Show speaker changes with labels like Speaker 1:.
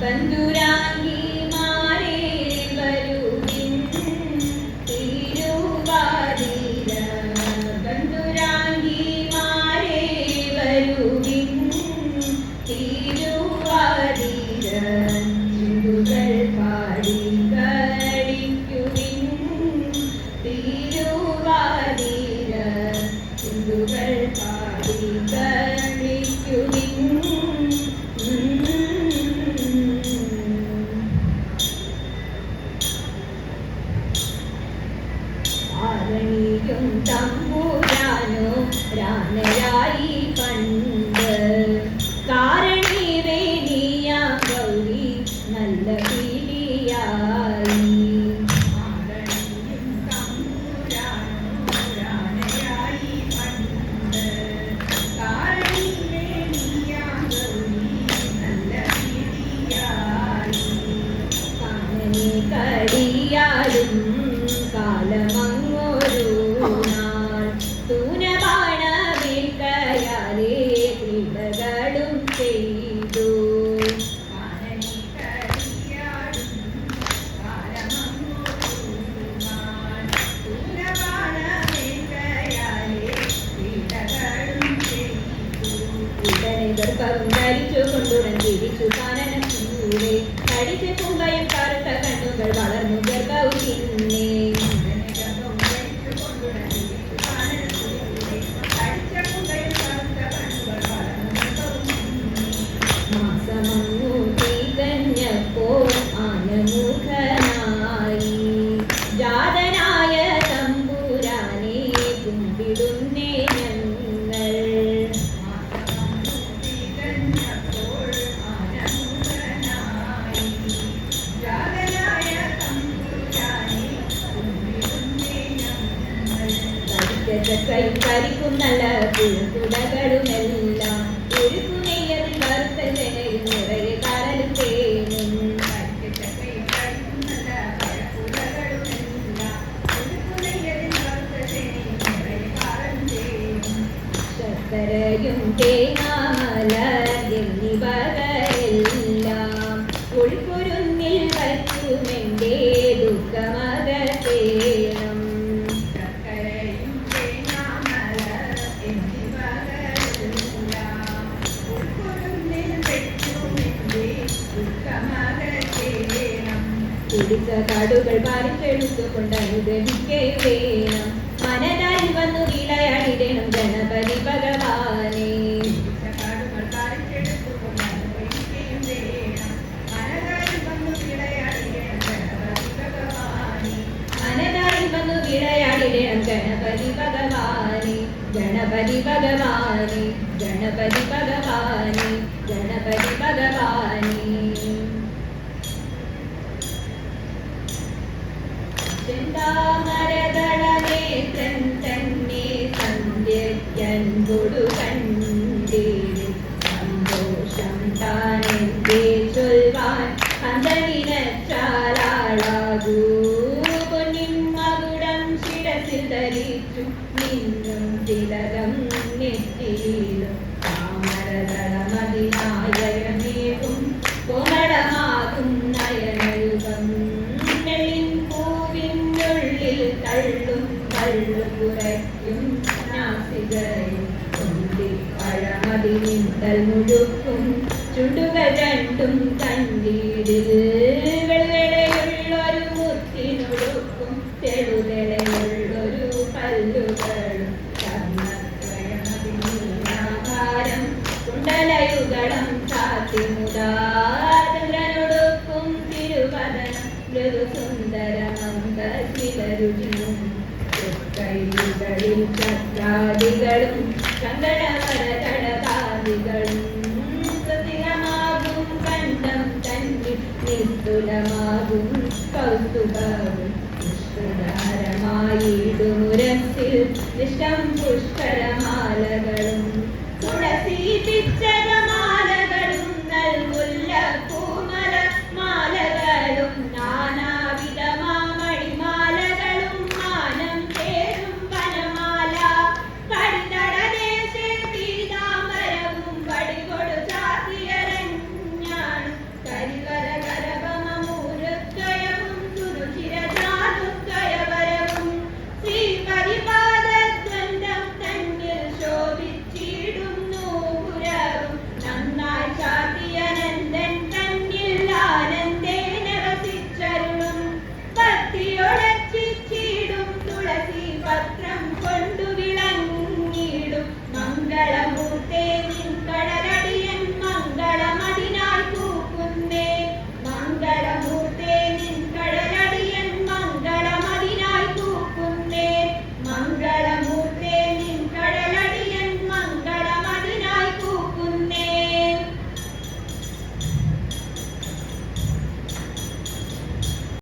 Speaker 1: ബന്ധുരാങ്കി കടിയാലും Sim. പിടിച്ച വേണം മനതായി വന്നു പുറയ്ക്കും നാസികയും പഴമതി മുതൽ മുഴുക്കും ചുണ്ടുകൾ രണ്ടും കടലാദികളും കണ്ടം പുഷ്കരമാലകളും തുളസി പിച്ചകം